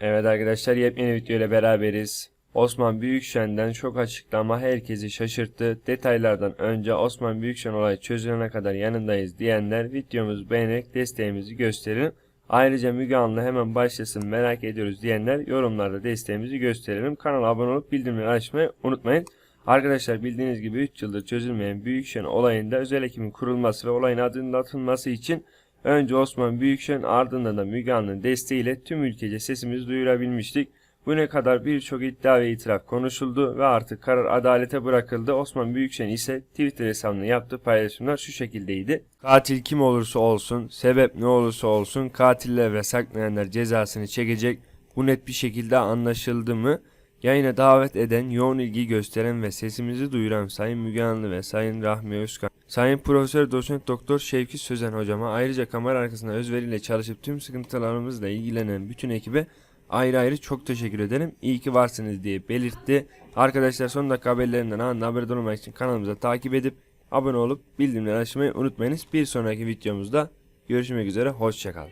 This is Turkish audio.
Evet arkadaşlar yepyeni video ile beraberiz. Osman Büyükşen'den şok açıklama herkesi şaşırttı. Detaylardan önce Osman Büyükşen olayı çözülene kadar yanındayız diyenler videomuzu beğenerek desteğimizi gösterin. Ayrıca Müge Anlı hemen başlasın merak ediyoruz diyenler yorumlarda desteğimizi gösterelim. Kanala abone olup bildirimleri açmayı unutmayın. Arkadaşlar bildiğiniz gibi 3 yıldır çözülmeyen Büyükşen olayında özel ekibin kurulması ve olayın adının atılması için önce Osman Büyükşen ardından da Müge Anlı'nın desteğiyle tüm ülkece sesimizi duyurabilmiştik. Bu ne kadar birçok iddia ve itiraf konuşuldu ve artık karar adalete bırakıldı. Osman Büyükşen ise Twitter hesabında yaptığı paylaşımlar şu şekildeydi. Katil kim olursa olsun, sebep ne olursa olsun katiller ve saklayanlar cezasını çekecek. Bu net bir şekilde anlaşıldı mı? Yayına davet eden, yoğun ilgi gösteren ve sesimizi duyuran Sayın Müge Anlı ve Sayın Rahmi Özkan, Sayın Profesör Doçent Doktor Şevki Sözen hocama ayrıca kamera arkasında özveriyle çalışıp tüm sıkıntılarımızla ilgilenen bütün ekibe ayrı ayrı çok teşekkür ederim. İyi ki varsınız diye belirtti. Arkadaşlar son dakika haberlerinden anında haberdar olmak için kanalımıza takip edip abone olup bildirimleri açmayı unutmayınız. Bir sonraki videomuzda görüşmek üzere. Hoşçakalın.